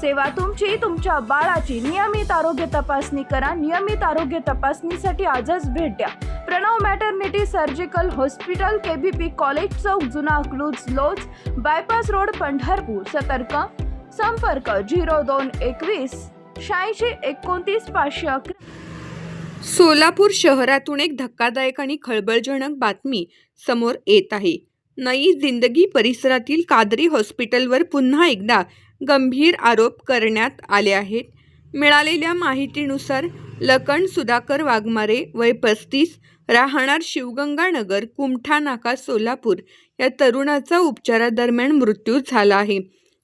सेवा तुमची तुमच्या बाळाची नियमित आरोग्य तपासणी करा. नियमित आरोग्य तपासणीसाठी आजच भेट द्या. Pranav maternity surgical hospital K V P college चौक जुना क्लूज लोज बायपास रोड पंढरपूर. सतर्क. संपर्क झिरो दोन एकवीस शहाऐंशी एकोणतीस पाचशे अकरा. सोलापूर शहरातून एक धक्कादायक आणि खळबळजनक बातमी समोर येत आहे. नई जिंदगी परिसरातील कादरी हॉस्पिटलवर पुन्हा एकदा गंभीर आरोप करण्यात आले आहेत. मिळालेल्या माहितीनुसार लखन सुधाकर वाघमारे वय पस्तीस राहणार शिवगंगानगर कुमठा नाका सोलापूर या तरुणाचा उपचारादरम्यान मृत्यू झाला आहे.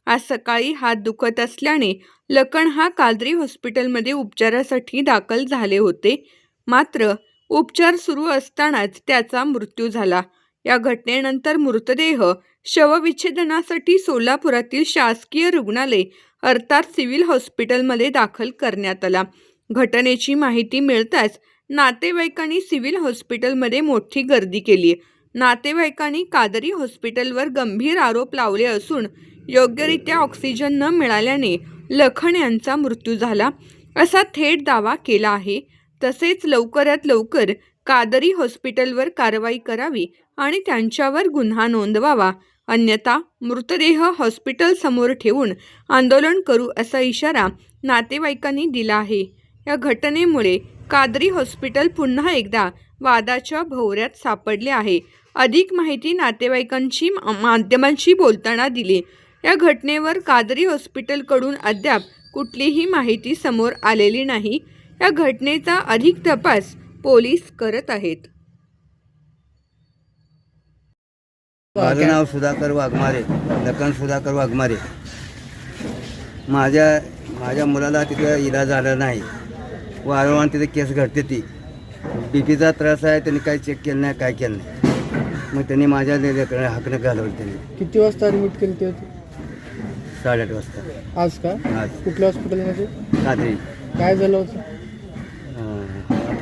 आज सकाळी हात दुखत असल्याने लखन हा काद्री हॉस्पिटलमध्ये उपचारासाठी दाखल झाले होते. मात्र उपचार सुरू असतानाच त्याचा मृत्यू झाला. या घटनेनंतर मृतदेह शवविच्छेदनासाठी सोलापुरातील शासकीय रुग्णालय अर्थात सिव्हिल हॉस्पिटलमध्ये दाखल करण्यात आला. घटनेची माहिती मिळताच नातेवाईकांनी सिव्हिल हॉस्पिटलमध्ये मोठी गर्दी केली. नातेवाईकांनी कादरी हॉस्पिटलवर गंभीर आरोप लावले असून योग्यरित्या ऑक्सिजन न मिळाल्याने लखन यांचा मृत्यू झाला. असा थेट दावा केला आहे. तसेच लवकरात लवकर कादरी हॉस्पिटलवर कारवाई करावी आणि त्यांच्यावर गुन्हा नोंदवावा. अन्यथा मृतदेह हॉस्पिटल समोर ठेवून आंदोलन करू असा इशारा नातेवाईकांनी दिला आहे. या घटनेमुळे कादरी हॉस्पिटल पुन्हा एकदा वादाच्या भोवऱ्यात सापडले आहे. अधिक माहिती नातेवाईकांची मा- माध्यमांशी बोलताना दिली. या घटनेवर कादरी हॉस्पिटलकडून अद्याप कुठलीही माहिती समोर आलेली नाही. या घटनेचा अधिक तपास पोलीस करत आहेत. माझं नाव सुधाकर वाघमारे लखन सुधाकर वाघमारे. माझ्या माझ्या मुलाला तिथं इलाज झाला नाही. वारंवार तिथे केस घडते ती. बी पीचा त्रास आहे त्यांनी काही चेक केलं नाही काय केलं नाही. मग त्यांनी माझ्या लेकराला हाकणं घालवलं त्यांनी. किती वाजता ॲडमिट केली ते होती? साडेआठ वाजता. आज का? आज. कुठल्या हॉस्पिटलमध्ये कात्री. काय झालं होतं?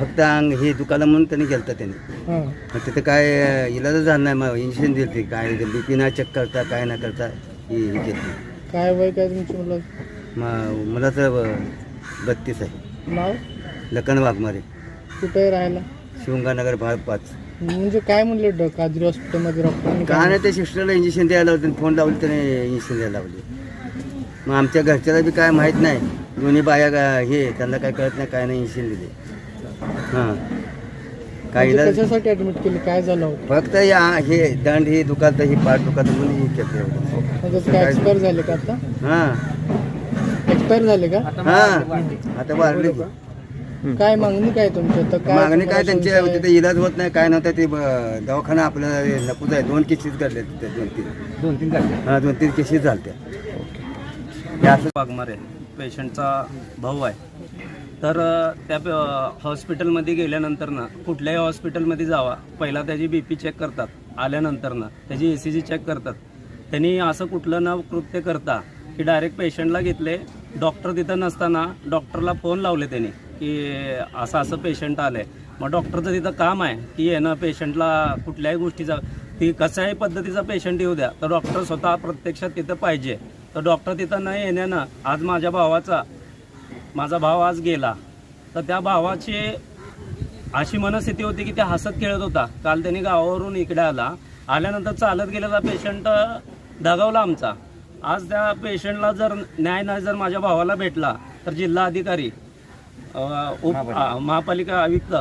फक्त अंग हे दुखालं म्हणून त्यांनी गेलं होतं त्यांनी. हां. मग तिथं काय अं, इलाजच झालं नाही मग इंजेक्शन दिली ती काय बी पी नाही चेक करता काय नाही करता हे हे केली काय वय काय तुमच्या मुलं? म मुलाचं बत्तीस आहे. नाव? लखन वाघमारे. कुठे राहायला? शिवंगानगर भाग पाच. म्हणजे काय म्हणले ड काजरी हॉस्पिटलमध्ये डॉक्टरांनी काय नाही त्या सिस्टरला इंजेक्शन द्यायला लावले फोन लावले त्याने इंजेक्शन द्यायला लावले. मग आमच्या घरच्याला बी काय माहीत नाही. दोन्ही बाया गा- हे त्यांना काय कळत नाही काय नाही इंजेक्शन दिले. हां. काय म्हणजे इलाज कशासाठी ॲडमिट केली? काय झालं होतं? फक्त या हे दंड हे दुखात ही पाठ दुखात म्हणून हे केलं एवढं. म्हणजे काय एक्सपायर झाले का आता? हां. एक्सपायर झाले का? हां. आता. काय मागणी काय तुमची? आता मागणी काय आहे? तिथे इलाज होत नाही काय नव्हतं ते ब- दवाखाना आपल्याला नकोच आहे. दोन केसेस तिथे दोन तीन. दोन तीन हां दोन तीन केसेस झाल्या हे असं वाघमारे पेशंटचा भाऊ आहे. तर त्या प- हॉस्पिटलमध्ये गेल्यानंतर ना कुठल्याही हॉस्पिटलमध्ये जावा. पहिला त्याची बी पी चेक करतात. आल्यानंतर ना त्याची ए सी जी चेक करतात. त्यांनी असं कुठलं न कृत्य करता की डायरेक्ट पेशंटला घेतले. डॉक्टर तिथं नसताना डॉक्टरला फोन लावले त्यांनी की असं असं पेशंट आलं आहे मग डॉक्टरचं तिथं काम आहे की येणं पेशंटला कुठल्याही गोष्टीचा ती कशाही पद्धतीचा पेशंट येऊ द्या. तर डॉक्टर स्वतः प्रत्यक्षात तिथं पाहिजे. तर डॉक्टर तिथं न येण्यानं आज माझ्या भावाचा माझा भाव आज गेला. तर त्या भावाची अशी मनस्थिती होती की ते हसत खेळत होता. काल त्यांनी गावावरून इकडे आला. आल्यानंतर चालत गेलेला पेशंट दगावला आमचा. आज त्या पेशंटला जर न्याय नाही जर माझ्या भावाला भेटला तर जिल्हा अधिकारी उप महापालिका. आयुक्त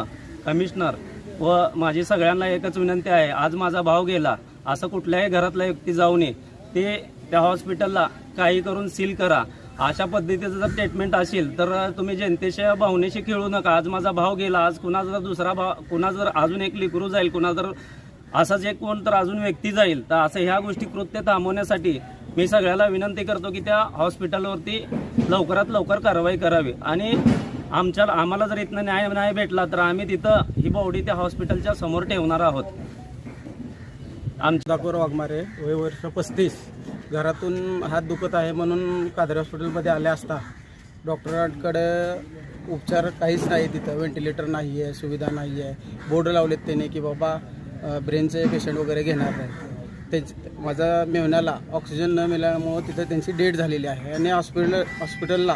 कमिशनर व माझी सगळ्यांना एकच विनंती आहे. आज माझा भाव गेला. असं कुठल्याही घरातला व्यक्ती जाऊ नये. ते त्या हॉस्पिटलला काही करून सील करा. अशा पद्धतीचं जर ट्रीटमेंट असेल तर तुम्ही जनतेच्या भावनेशी खेळू नका. आज माझा भाव गेला आज कुणा जर दुसरा भाव कुणा जर अजून एक लिकरू जाईल कुणा जर असाच एक कोण तर अजून व्यक्ती जाईल तर असं ह्या गोष्टी कृत्य थांबवण्यासाठी मी सगळ्याला विनंती करतो की त्या हॉस्पिटलवरती लवकरात लवकर कारवाई करावी. आणि आमच्या आम्हाला जर इथनं न्याय नाही भेटला तर आम्ही तिथं ही बॉडी त्या हॉस्पिटलच्या समोर ठेवणार आहोत. आमच्या वाघमारे वय वर्ष पस्तीस. घरातून हात दुखत आहे म्हणून कादरी हॉस्पिटलमध्ये आले असता. डॉक्टरांकडे उपचार काहीच नाही तिथं. व्हेंटिलेटर नाही आहे सुविधा नाही आहे. बोर्ड लावलेत त्याने की बाबा ब्रेनचे पेशंट वगैरे घेणार आहे त्याच माझा मेवण्याला ऑक्सिजन न मिळाल्यामुळं तिथं त्यांची डेट झालेली आहे. आणि हॉस्पिटल हॉस्पिटलला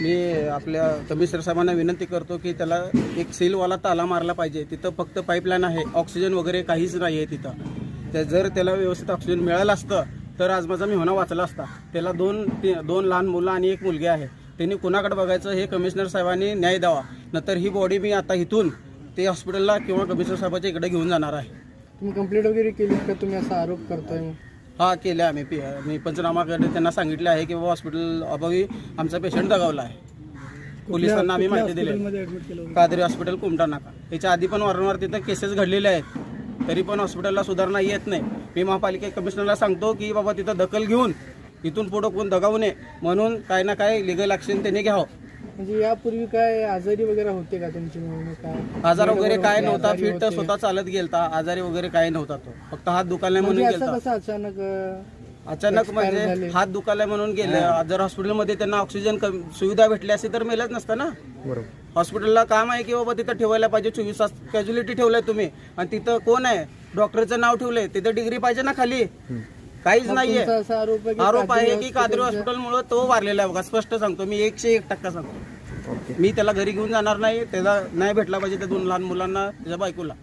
मी आपल्या कमिशनर साहेबांना विनंती करतो की त्याला एक सीलवाला ताला मारला पाहिजे. तिथं फक्त पाईपलाईन आहे. ऑक्सिजन वगैरे काहीच नाही आहे तिथं. त्या जर त्याला व्यवस्थित ऑक्सिजन मिळालं असतं तर आज माझा मेहना वाचला असता. त्याला दोन दोन लहान मुलं आणि एक मुलगी आहे. त्यांनी कुणाकडे बघायचं हे कमिशनर साहेबांनी न्याय द्यावा. नंतर ही बॉडी मी आता इथून ते हॉस्पिटलला किंवा कमिशनर साहेबाच्या इकडे घेऊन जाणार आहे. तुम्ही कंप्लेंट वगैरे केली का? तुम्ही असा आरोप करताय हा केल्या आम्ही. पी मी पंचनामाकडे त्यांना सांगितले आहे की बाबा हॉस्पिटल अभावी आमचा पेशंट दगावला आहे. पोलिसांना आम्ही माहिती दिली कादरी हॉस्पिटल कुमटा नाका. याच्या आधी पण वारंवार तिथं केसेस घडलेले आहेत. तरी पण हॉस्पिटलला सुधारणा येत नाही. मी महापालिका कमिशनरला सांगतो की बाबा तिथं दखल घेऊन इथून पुढं कोण दगावू नये. म्हणून काय ना काय लिगल ॲक्शन त्यांनी घ्यावं. म्हणजे यापूर्वी काय आजारी वगैरे होते का तुमची काय आजार वगैरे काय होते, नव्हता. फिट. स्वतः चालत गेलता. आजारी वगैरे काय नव्हता तो. फक्त हात दुखायला म्हणजे म्हणून असं गेलता. कसं अचानक अचानक म्हणजे. हात दुखायला म्हणून गेले. जर हॉस्पिटलमध्ये त्यांना ऑक्सिजन कमी- सुविधा भेटली असती तर मेलच नसतं ना? हॉस्पिटलला काम आहे की बाबा तिथं ठेवायला पाहिजे? चोवीस तास कॅज्युलिटी ठेवलंय तुम्ही. आणि तिथं कोण आहे? डॉक्टरचं नाव ठेवलंय. तिथं डिग्री पाहिजे ना खाली? काहीच नाहीये. आरोप आहे की कादरी हॉस्पिटलमुळे तो वारलेला आहे बघा. स्पष्ट सांगतो. मी एकशे एक टक्का सांगतो. मी त्याला घरी घेऊन जाणार नाही. त्याला नाही भेटला पाहिजे त्या दोन लहान मुलांना त्याच्या बायकोला.